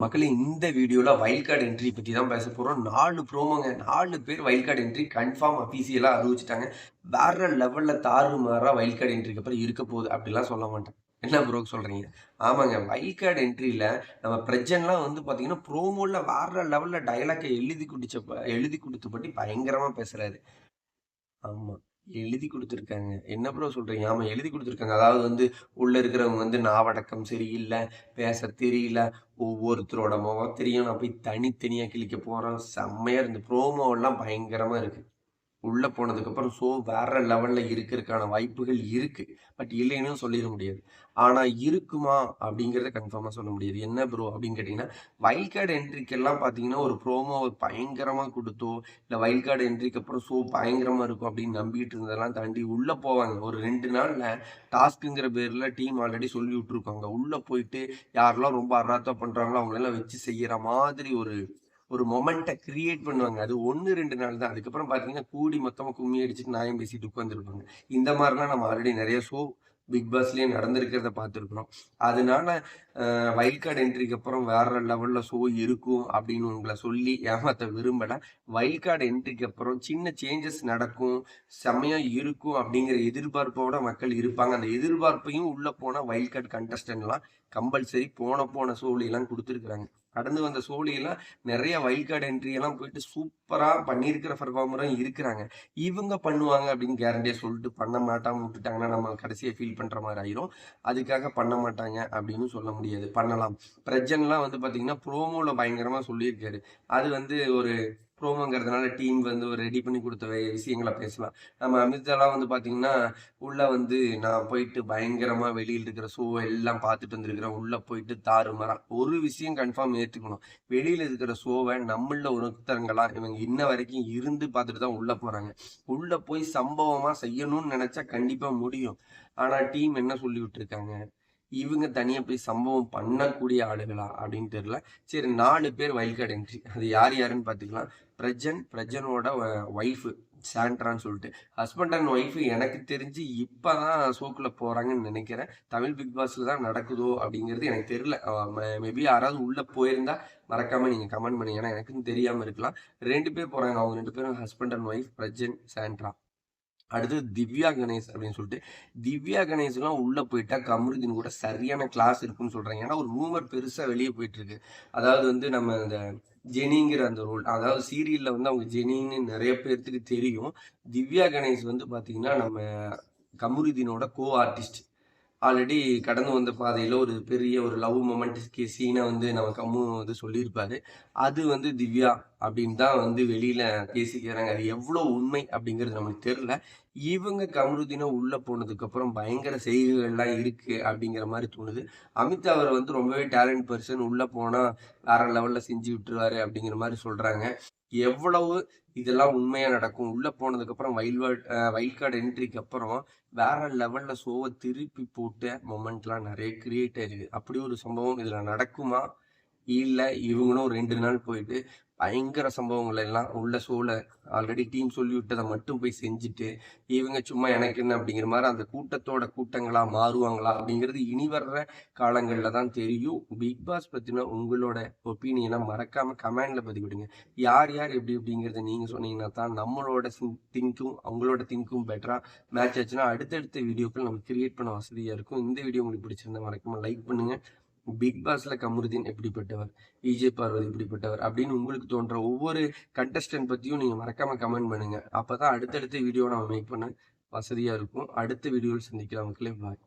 மக்களே இந்த வீடியோவில் வைல்ட் கார்டு என்ட்ரி பற்றி தான் பேச போகிறோம் நாலு ப்ரோமோங்க நாலு பேர் வைல்ட் கார்டு என்ட்ரி கன்ஃபார்ம் அஃபீஷியலா அறிவிச்சிட்டாங்க. வேற தாறு தாறுமாறா வைல்ட் கார்டு என்ட்ரிக்கு அப்புறம் இருக்க போகுது அப்படிலாம் சொல்ல மாட்டேன். என்ன ப்ரோ சொல்கிறீங்க ஆமாங்க வைல்ட் கார்டு என்ட்ரியில் நம்ம பிரஜன்லாம் வந்து பார்த்தீங்கன்னா ப்ரோமோவில் வேற லெவலில் டைலாக்கை எழுதி குடிச்ச எழுதி கொடுத்தபடி பயங்கரமாக பேசுகிறாரு ஆமாம் எழுதி கொடுத்துருக்காங்க. என்ன ப்ரோ சொல்கிறீங்க ஆமாம் எழுதி கொடுத்துருக்காங்க. அதாவது வந்து உள்ளே இருக்கிறவங்க வந்து நாவடக்கம் சரியில்லை பேச தெரியல ஒவ்வொருத்தரோட முகத்திலையும் நான் போய் தனித்தனியாக கிழிக்க போகிறோம் செம்மையாக இருந்து. ப்ரோமோ எல்லாம் இருக்குது உள்ளே போனதுக்கப்புறம் ஸோ ஷோ வேற லெவல்ல இருக்கிறதுக்கான வாய்ப்புகள் இருக்குது பட் இல்லைன்னு சொல்லிட முடியாது. ஆனால் இருக்குமா அப்படிங்கிறத கன்ஃபார்மாக சொல்ல முடியாது. என்ன ப்ரோ அப்படின்னு கேட்டிங்கன்னா வைல்ட் கார்டு என்ட்ரிக்கெல்லாம் பார்த்தீங்கன்னா ஒரு ப்ரோமோ பயங்கரமாக கொடுத்தோ இல்லை வைல்ட் கார்டு என்ட்ரிக்கு அப்புறம் ஷோ பயங்கரமாக இருக்கும் அப்படின்னு நம்பிட்டு இருந்ததெல்லாம் தாண்டி உள்ளே போவாங்க. ஒரு ரெண்டு நாளில் டாஸ்க்குங்கிற பேரில் டீம் ஆல்ரெடி சொல்லி விட்டுருக்காங்க. உள்ளே போயிட்டு யாரெல்லாம் ரொம்ப அராத்தம் பண்ணுறாங்களோ அவங்களெல்லாம் வச்சு செய்கிற மாதிரி ஒரு ஒரு மொமெண்ட்டை கிரியேட் பண்ணுவாங்க. அது ஒன்று ரெண்டு நாள் தான். அதுக்கப்புறம் பார்த்தீங்கன்னா கூடி மொத்தமாக கும்மி அடிச்சுட்டு நியாயம் பேசிட்டு உட்காந்துருப்பாங்க இந்த மாதிரிலாம் நம்ம ஆல்ரெடி நிறைய ஷோ பிக் பாஸ்லேயே நடந்திருக்கிறத பார்த்துருக்குறோம். அதனால வைல்ட் கார்டு என்ட்ரிக்கு அப்புறம் வேற லெவலில் ஷோ இருக்கும் அப்படின்னு உங்களை சொல்லி ஏமாத்த விரும்பலை. வைல்ட் கார்டு என்ட்ரிக்கு அப்புறம் சின்ன சேஞ்சஸ் நடக்கும் செம்மையாக இருக்கும் அப்படிங்கிற எதிர்பார்ப்போட மக்கள் இருப்பாங்க. அந்த எதிர்பார்ப்பையும் உள்ளே போனால் வைல்ட் கார்டு கண்டஸ்டன்ட்லாம் கம்பல்சரி போன போன ஷோலியெல்லாம் கொடுத்துருக்குறாங்க. கடந்து வந்த சோழியெல்லாம் நிறைய வைல்ட் கார்டு என்ட்ரி எல்லாம் போயிட்டு சூப்பராக பண்ணியிருக்கிற பர்ஃபார்மரும் இருக்கிறாங்க. இவங்க பண்ணுவாங்க அப்படின்னு கேரண்டியாக சொல்லிட்டு பண்ண மாட்டாமல் விட்டுட்டாங்கன்னா நம்ம கடைசியை ஃபீல் பண்ணுற மாதிரி ஆயிரும். அதுக்காக பண்ண மாட்டாங்க அப்படின்னு சொல்ல முடியாது. பண்ணலாம். பிரஜன்லாம் வந்து பார்த்தீங்கன்னா ப்ரோமோவில் பயங்கரமாக சொல்லியிருக்காரு. அது வந்து ஒரு ப்ரோமோங்கிறதுனால டீம் வந்து ஒரு ரெடி பண்ணி கொடுத்த விஷயங்களை பேசலாம். நம்ம அமித்ஷாலாம் வந்து பார்த்தீங்கன்னா உள்ளே வந்து நான் போயிட்டு பயங்கரமாக வெளியில் இருக்கிற ஷோ எல்லாம் பார்த்துட்டு வந்துருக்கிறேன். உள்ளே போயிட்டு தாறுமாறான் ஒரு விஷயம் கன்ஃபார்ம் ஏற்றுக்கணும் வெளியில் இருக்கிற ஷோவை நம்மள ஒருத்தரங்களாம் இவங்க இன்ன வரைக்கும் இருந்து பார்த்துட்டு தான் உள்ளே போகிறாங்க உள்ளே போய் சம்பவமாக செய்யணும்னு நினச்சா கண்டிப்பாக முடியும். ஆனால் டீம் என்ன சொல்லி விட்டுருக்காங்க? இவங்க தனியாக போய் சம்பவம் பண்ணக்கூடிய ஆளுகளா அப்படின்னு தெரியல. சரி நாலு பேர் வைல்ட் கார்டு என்ட்ரி அது யார் யாருன்னு பார்த்துக்கலாம். பிரஜன் பிரஜனோட ஒய்ஃபு சாண்ட்ரான்னு சொல்லிட்டு. ஹஸ்பண்ட் அண்ட் ஒய்ஃபு எனக்கு தெரிஞ்சு இப்போ தான் ஷோக்குள்ளே போகிறாங்கன்னு நினைக்கிறேன். தமிழ் பிக் பாஸில் தான் நடக்குதோ அப்படிங்கிறது எனக்கு தெரியல. மேபி யாராவது உள்ளே போயிருந்தா மறக்காமல் நீங்கள் கமெண்ட் பண்ணி ஏன்னா எனக்குன்னு தெரியாமல் இருக்கலாம். ரெண்டு பேர் போகிறாங்க அவங்க ரெண்டு பேரும் husband and wife Prajin Sandra. அடுத்து திவ்யா கணேஷ் அப்படின்னு சொல்லிட்டு திவ்யா கணேஷ்லாம் உள்ளே போயிட்டா கமருதீன் கூட சரியான கிளாஸ் இருக்குன்னு சொல்கிறாங்க ஏன்னா ஒரு ரூமர் பெருசாக வெளியே போயிட்டுருக்கு அதாவது வந்து நம்ம இந்த ஜெனிங்கிற அந்த ரோல் அதாவது சீரியலில் வந்து அவங்க ஜெனின்னு நிறைய பேர்த்துக்கு தெரியும். திவ்யா கணேஷ் வந்து பார்த்தீங்கன்னா நம்ம கமருதீனோட கோ ஆர்டிஸ்ட் ஆல்ரெடி கடந்து வந்த பாதையில் ஒரு பெரிய ஒரு லவ் மொமெண்ட்ஸ்க்கு சீனை வந்து நம்ம கம்மு வந்து சொல்லியிருப்பாரு. அது வந்து திவ்யா அப்படின்னு தான் வந்து வெளியில் பேசிக்கிறாங்க. அது எவ்வளோ உண்மை அப்படிங்கிறது நமக்கு தெரில இவங்க கமருதீனை உள்ளே போனதுக்கு அப்புறம் பயங்கர செய்கைகள்லாம் இருக்கு அப்படிங்கிற மாதிரி தோணுது. அமித் அவர் வந்து ரொம்பவே டேலண்ட் பர்சன் உள்ளே போனால் வேற லெவலில் செஞ்சு விட்டுருவாரு அப்படிங்கிற மாதிரி சொல்கிறாங்க எவ்வளவு இதெல்லாம் உண்மையாக நடக்கும்? உள்ளே போனதுக்கப்புறம் வைல்ட் வைல்ட் கார்டு என்ட்ரிக்கு அப்புறம் வேற லெவலில் ஷோவை திருப்பி போட்ட மொமெண்ட்லாம் நிறைய கிரியேட் ஆகிருக்கு அப்படி ஒரு சம்பவம் இதில் நடக்குமா? இல்லை இவங்களும் ரெண்டு நாள் போயிட்டு பயங்கர சம்பவங்கள் எல்லாம் உள்ள சூழ ஆல்ரெடி டீம் சொல்லி விட்டதை மட்டும் போய் செஞ்சுட்டு இவங்க சும்மா எனக்கு என்ன அப்படிங்கிற மாதிரி அந்த கூட்டத்தோட கூட்டங்களா மாறுவாங்களா அப்படிங்கிறது இனி வர்ற காலங்களில் தான் தெரியும். பிக் பாஸ் பற்றின உங்களோட ஒப்பீனியனை மறக்காம கமெண்ட்ல பதிவிடுங்க. யார் யார் எப்படி அப்படிங்கிறத நீங்க சொன்னீங்கன்னா தான் நம்மளோட திங்க்கும் அவங்களோட திங்க்கும் பெட்டரா மேட்ச் ஆச்சுன்னா அடுத்தடுத்த வீடியோக்கள் நம்ம கிரியேட் பண்ண வசதியா இருக்கும். இந்த வீடியோ உங்களுக்கு பிடிச்சிருந்தா மறக்காம லைக் பண்ணுங்க. பிக் பாஸ்ல கமருதீன் எப்படிப்பட்டவர்? விஜய் பார்வதி எப்படிப்பட்டவர்? அப்படின்னு உங்களுக்கு தோன்ற ஒவ்வொரு கண்டஸ்டன்ட் பத்தியும் நீங்க மறக்காம கமெண்ட் பண்ணுங்க. அப்பதான் அடுத்தடுத்த வீடியோ நம்ம மேக் பண்ண வசதியா இருக்கும். அடுத்த வீடியோவில் சந்திக்கலாம் மக்களே. பாய்